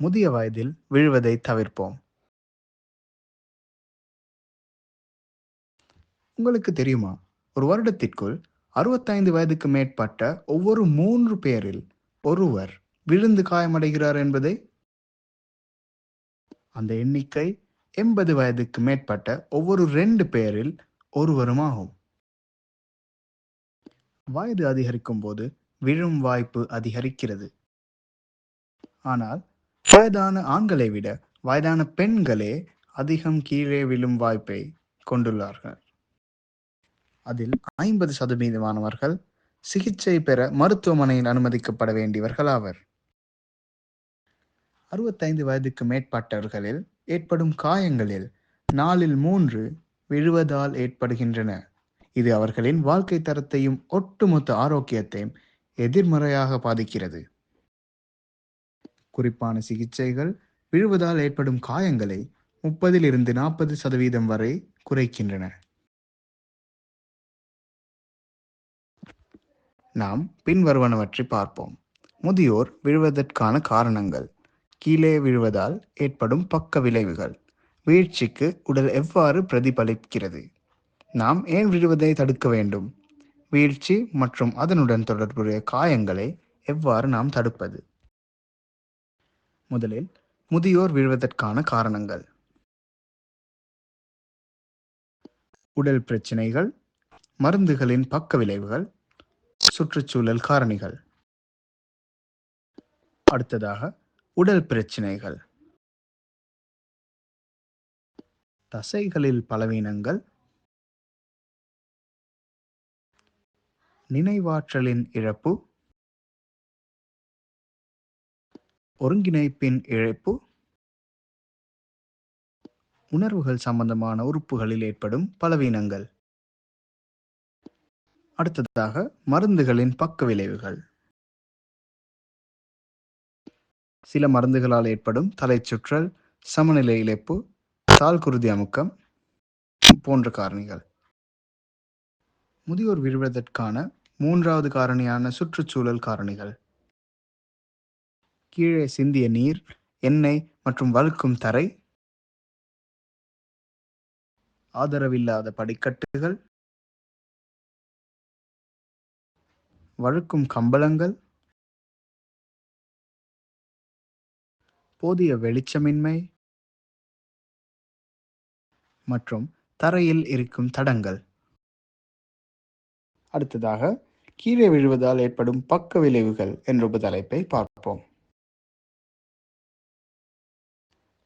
முதிய வயதில் விழுவதை தவிர்ப்போம். உங்களுக்கு தெரியுமா? ஒரு வருடத்திற்குள் அறுபத்தைந்து வயதுக்கு மேற்பட்ட ஒவ்வொரு மூன்று பேரில் ஒருவர் விழுந்து காயமடைகிறார் என்பதை? அந்த எண்ணிக்கை எண்பது வயதுக்கு மேற்பட்ட ஒவ்வொரு ரெண்டு பேரில் ஒருவரும் ஆகும் வயது அதிகரிக்கும் போது விழும் வாய்ப்பு அதிகரிக்கிறது. ஆனால் வயதான ஆண்களை விட வயதான பெண்களே அதிகம் கீழே விழும் வாய்ப்பை கொண்டுள்ளார்கள். அதில் ஐம்பது சதவீதமானவர்கள் சிகிச்சை பெற மருத்துவமனையில் அனுமதிக்கப்பட வேண்டியவர்கள் ஆவர். அறுபத்தைந்து வயதுக்கு மேற்பட்டவர்களில் ஏற்படும் காயங்களில் நாலில் மூன்று விழுவதால் ஏற்படுகின்றன. இது அவர்களின் வாழ்க்கை தரத்தையும் ஒட்டுமொத்த ஆரோக்கியத்தையும் எதிர்மறையாக பாதிக்கிறது. குறிப்பான சிகிச்சைகள் விழுவதால் ஏற்படும் காயங்களை முப்பதிலிருந்து நாற்பது சதவீதம் வரை குறைக்கின்றன. நாம் பின்வருவனவற்றை பார்ப்போம். முதியோர் விழுவதற்கான காரணங்கள். கீழே விழுவதால் ஏற்படும் பக்க விளைவுகள். வீழ்ச்சிக்கு உடல் எவ்வாறு பிரதிபலிக்கிறது? நாம் ஏன் விழுவதை தடுக்க வேண்டும்? வீழ்ச்சி மற்றும் அதனுடன் தொடர்புடைய காயங்களை எவ்வாறு நாம் தடுப்பது? முதலில் முதியோர் விழுவதற்கான காரணங்கள். உடல் பிரச்சினைகள் மருந்துகளின் பக்க விளைவுகள் சுற்றுச்சூழல் காரணிகள். அடுத்ததாக உடல் பிரச்சினைகள். தசைகளில் பலவீனங்கள். நினைவாற்றலின் இழப்பு ஒருங்கிணைப்பின் இழப்பு. உணர்வுகள் சம்பந்தமான உறுப்புகளில் ஏற்படும் பலவீனங்கள். அடுத்ததாக மருந்துகளின் பக்க விளைவுகள். சில மருந்துகளால் ஏற்படும் தலைச்சுற்றல் சமநிலை இழப்பு தாழ்குருதி அமுக்கம் போன்ற காரணிகள். முதியோர் விழுவதற்கான மூன்றாவது காரணியான சுற்றுச்சூழல் காரணிகள். கீழே சிந்திய நீர் எண்ணெய் மற்றும் வழுக்கும் தரை ஆதரவில்லாத படிக்கட்டுகள் வழுக்கும் கம்பளங்கள் போதிய வெளிச்சமின்மை மற்றும் தரையில் இருக்கும் தடங்கள். அடுத்ததாக கீழே விழுவதால் ஏற்படும் பக்க விளைவுகள் என்ற தலைப்பை பார்ப்போம்.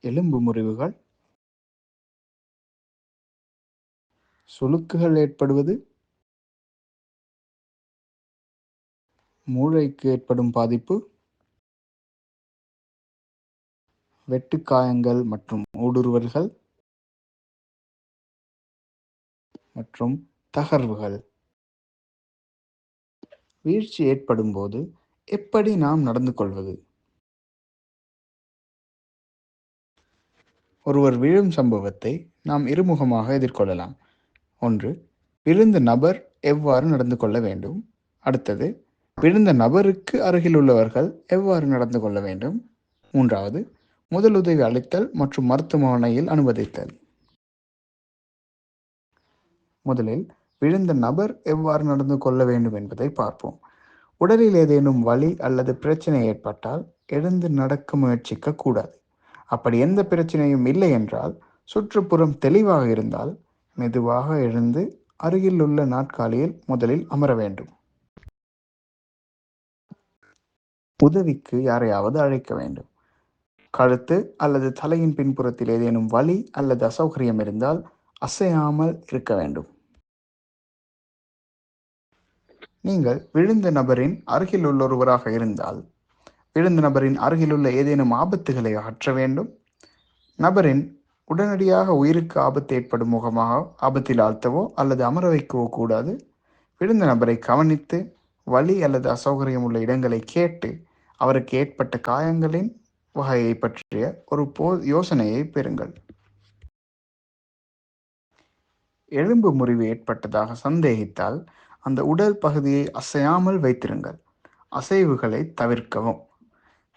எலும்பு முறிவுகள் சுளுக்குகள் ஏற்படுவது மூளைக்கு ஏற்படும் பாதிப்பு வெட்டுக்காயங்கள் மற்றும் ஊடுருவல்கள் மற்றும் தகர்வுகள். வீழ்ச்சி ஏற்படும் போது எப்படி நாம் நடந்து கொள்வது? ஒருவர் விழும் சம்பவத்தை நாம் இருமுகமாக எதிர்கொள்ளலாம். ஒன்று விழுந்த நபர் எவ்வாறு நடந்து கொள்ள வேண்டும்? அடுத்தது விழுந்த நபருக்கு அருகில் உள்ளவர்கள் எவ்வாறு நடந்து கொள்ள வேண்டும்? மூன்றாவது முதலுதவி அளித்தல் மற்றும் மருத்துவமனையில் அனுமதித்தல். முதலில் விழுந்த நபர் எவ்வாறு நடந்து கொள்ள வேண்டும் என்பதை பார்ப்போம். உடலில் ஏதேனும் வலி அல்லது பிரச்சனை ஏற்பட்டால் எழுந்து நடக்க முயற்சிக்க கூடாது. அப்படி எந்த பிரச்சனையும் இல்லை என்றால் சுற்றுப்புறம் தெளிவாக இருந்தால் மெதுவாக எழுந்து அருகில் உள்ள நாட்காலியில் முதலில் அமர வேண்டும். உதவிக்கு யாரையாவது அழைக்க வேண்டும். கழுத்து அல்லது தலையின் பின்புறத்தில் ஏதேனும் வலி அல்லது அசௌகரியம் இருந்தால் அசையாமல் இருக்க வேண்டும். நீங்கள் விழுந்த நபரின் அருகில் உள்ளொருவராக இருந்தால் விழுந்த நபரின் அருகிலுள்ள ஏதேனும் ஆபத்துகளை அகற்ற வேண்டும். நபரின் உடனடியாக உயிருக்கு ஆபத்து ஏற்படும் முகமாக ஆபத்தில் ஆழ்த்தவோ அல்லது அமர வைக்கவோ கூடாது. விழுந்த நபரை கவனித்து வலி அல்லது அசௌகரியம் உள்ள இடங்களை கேட்டு அவருக்கு ஏற்பட்ட காயங்களின் வகையை பற்றிய ஒரு போ யோசனையை பெறுங்கள். எலும்பு முறிவு ஏற்பட்டதாக சந்தேகித்தால் அந்த உடல் பகுதியை அசையாமல் வைத்திருங்கள். அசைவுகளை தவிர்க்கவும்.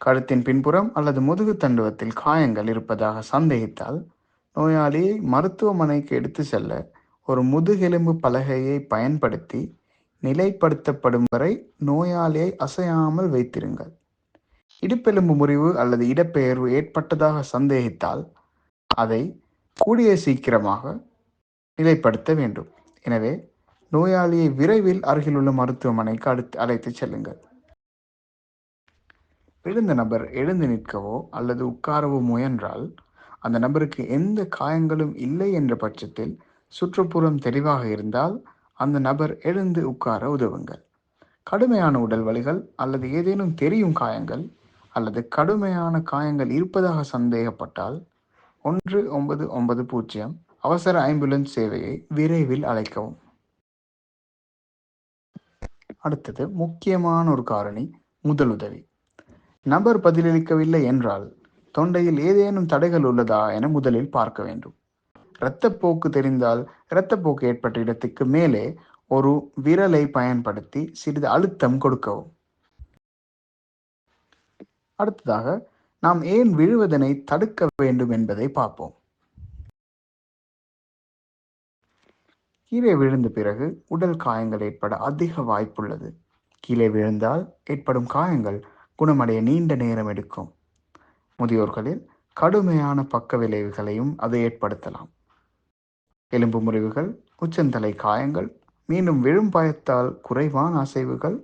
கழுத்தின் பின்புறம் அல்லது முதுகு தண்டுவத்தில் காயங்கள் இருப்பதாக சந்தேகித்தால் நோயாளியை மருத்துவமனைக்கு எடுத்து செல்ல ஒரு முதுகெலும்பு பலகையை பயன்படுத்தி நிலைப்படுத்தப்படும் வரை நோயாளியை அசையாமல் வைத்திருங்கள். இடுப்பெலும்பு முறிவு அல்லது இடப்பெயர்வு ஏற்பட்டதாக சந்தேகித்தால் அதை கூடிய சீக்கிரமாக நிலைப்படுத்த வேண்டும். எனவே நோயாளியை விரைவில் அருகிலுள்ள மருத்துவமனைக்கு அடுத்து அழைத்துச் செல்லுங்கள். விழுந்த நபர் எழுந்து நிற்கவோ அல்லது உட்காரவோ முயன்றால் அந்த நபருக்கு எந்த காயங்களும் இல்லை என்ற பட்சத்தில் சுற்றுப்புறம் தெளிவாக இருந்தால் அந்த நபர் எழுந்து உட்கார உதவுங்கள். கடுமையான உடல் வலிகள் அல்லது ஏதேனும் தெரியும் காயங்கள் அல்லது கடுமையான காயங்கள் இருப்பதாக சந்தேகப்பட்டால் ஒன்று ஒன்பது ஒன்பது பூஜ்ஜியம் அவசர ஆம்புலன்ஸ் சேவையை விரைவில் அழைக்கவும். அடுத்தது முக்கியமான ஒரு காரணி முதலுதவி. நபர் பதிலளிக்கவில்லை என்றால் தொண்டையில் ஏதேனும் தடைகள் உள்ளதா என முதலில் பார்க்க வேண்டும். இரத்தப்போக்கு தெரிந்தால் இரத்தப்போக்கு ஏற்பட்ட இடத்துக்கு மேலே ஒரு விரலை பயன்படுத்தி சிறிது அழுத்தம் கொடுக்கவும். அடுத்ததாக நாம் ஏன் விழுவதனை தடுக்க வேண்டும் என்பதை பார்ப்போம். கீழே விழுந்த பிறகு உடல் காயங்கள் ஏற்பட அதிக வாய்ப்புள்ளது. கீழே விழுந்தால் ஏற்படும் காயங்கள் குணமடைய நீண்ட நேரம் எடுக்கும். முதியோர்களில் கடுமையான பக்க விளைவுகளையும் அது ஏற்படுத்தலாம். எலும்பு முறிவுகள் உச்சந்தலை காயங்கள் மீண்டும் விழும் பயத்தால் குறைவான அசைவுகள்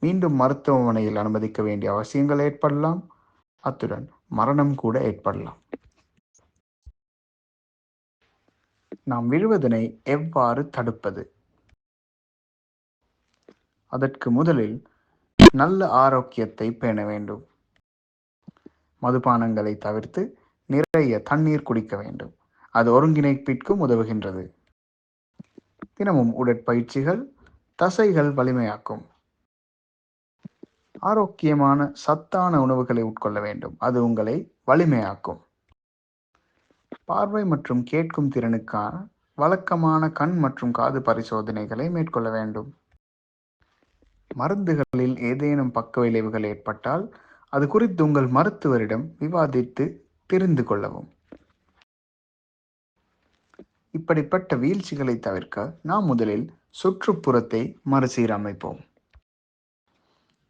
மீண்டும் மருத்துவமனையில் அனுமதிக்க வேண்டிய அவசியங்கள் ஏற்படலாம். அத்துடன் மரணம் கூட ஏற்படலாம். நாம் விழுவதனை எவ்வாறு தடுப்பது? அதற்கு முதலில் நல்ல ஆரோக்கியத்தை பேண வேண்டும். மதுபானங்களை தவிர்த்து நிறைய தண்ணீர் குடிக்க வேண்டும். அது ஒருங்கிணைப்பிற்கும் உதவுகின்றது. தினமும் உடற்பயிற்சிகள் தசைகள் வலிமையாக்கும். ஆரோக்கியமான சத்தான உணவுகளை உட்கொள்ள வேண்டும். அது உங்களை வலிமையாக்கும். பார்வை மற்றும் கேட்கும் திறனுக்கான வழக்கமான கண் மற்றும் காது பரிசோதனைகளை மேற்கொள்ள வேண்டும். மருந்துகளில் ஏதேனும் பக்க விளைவுகள் ஏற்பட்டால் அது குறித்து உங்கள் மருத்துவரிடம் விவாதித்து தெரிந்து கொள்ளவும். இப்படிப்பட்ட வீழ்ச்சிகளை தவிர்க்க நாம் முதலில் சுற்றுப்புறத்தை மறுசீரமைப்போம்.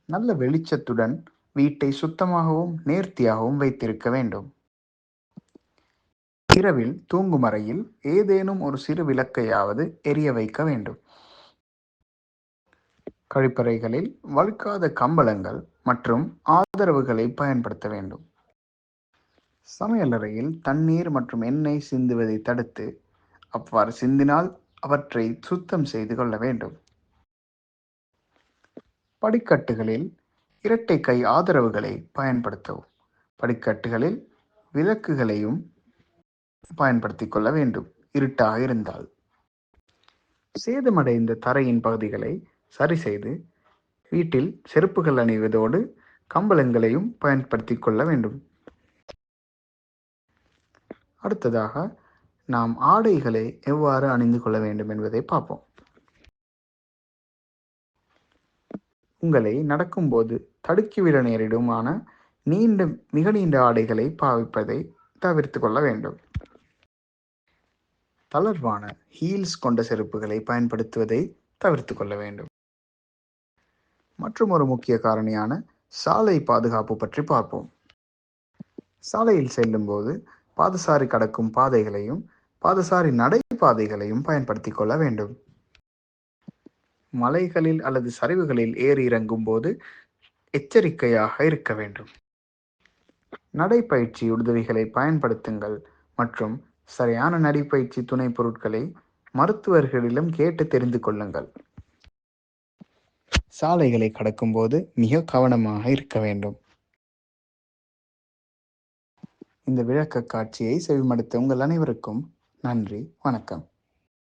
நல்ல வெளிச்சத்துடன் வீட்டை சுத்தமாகவும் நேர்த்தியாகவும் வைத்திருக்க வேண்டும். இரவில் தூங்கும் அறையில் ஏதேனும் ஒரு சிறு விளக்கையாவது எரிய வைக்க வேண்டும். கழிப்பறைகளில் வழுக்காத கம்பளங்கள் மற்றும் ஆதரவுகளை பயன்படுத்த வேண்டும். சமையலறையில் தண்ணீர் மற்றும் எண்ணெய் சிந்துவதை தடுத்து அவ்வாறு சிந்தினால் அவற்றை சுத்தம் செய்து கொள்ள வேண்டும். படிக்கட்டுகளில் இரட்டை கை ஆதரவுகளை பயன்படுத்தவும். படிக்கட்டுகளில் விளக்குகளையும் பயன்படுத்திக் கொள்ள வேண்டும். இருட்டாக இருந்தால். சேதமடைந்த தரையின் பகுதிகளை சரி செய்து வீட்டில் செருப்புகள் அணிவதோடு கம்பளங்களையும் பயன்படுத்தி கொள்ள வேண்டும். அடுத்ததாக நாம் ஆடைகளை எவ்வாறு அணிந்து கொள்ள வேண்டும் என்பதை பார்ப்போம். உங்களை நடக்கும்போது தடுக்கிவிட நேரிடுமான நீண்ட மிக நீண்ட ஆடைகளை பாவிப்பதை தவிர்த்து கொள்ள வேண்டும். தளர்வான ஹீல்ஸ் கொண்ட செருப்புகளை பயன்படுத்துவதை தவிர்த்து கொள்ள வேண்டும். மற்றும் ஒரு முக்கிய காரணியான சாலை பாதுகாப்பு பற்றி பார்ப்போம். சாலையில் செல்லும்போது பாதசாரி கடக்கும் பாதைகளையும் பாதசாரி நடைபாதைகளையும் பயன்படுத்திக் கொள்ள வேண்டும். மலைகளில் அல்லது சரிவுகளில் ஏறி இறங்கும் போது எச்சரிக்கையாக இருக்க வேண்டும். நடைப்பயிற்சி உதவிகளை பயன்படுத்துங்கள் மற்றும் சரியான நடைப்பயிற்சி துணை பொருட்களை மருத்துவர்களிடம் கேட்டு தெரிந்து கொள்ளுங்கள். சாலைகளை கடக்கும்போது மிக கவனமாக இருக்க வேண்டும். இந்த விளக்க காட்சியை செவிமடுத்த உங்கள் அனைவருக்கும் நன்றி. வணக்கம்.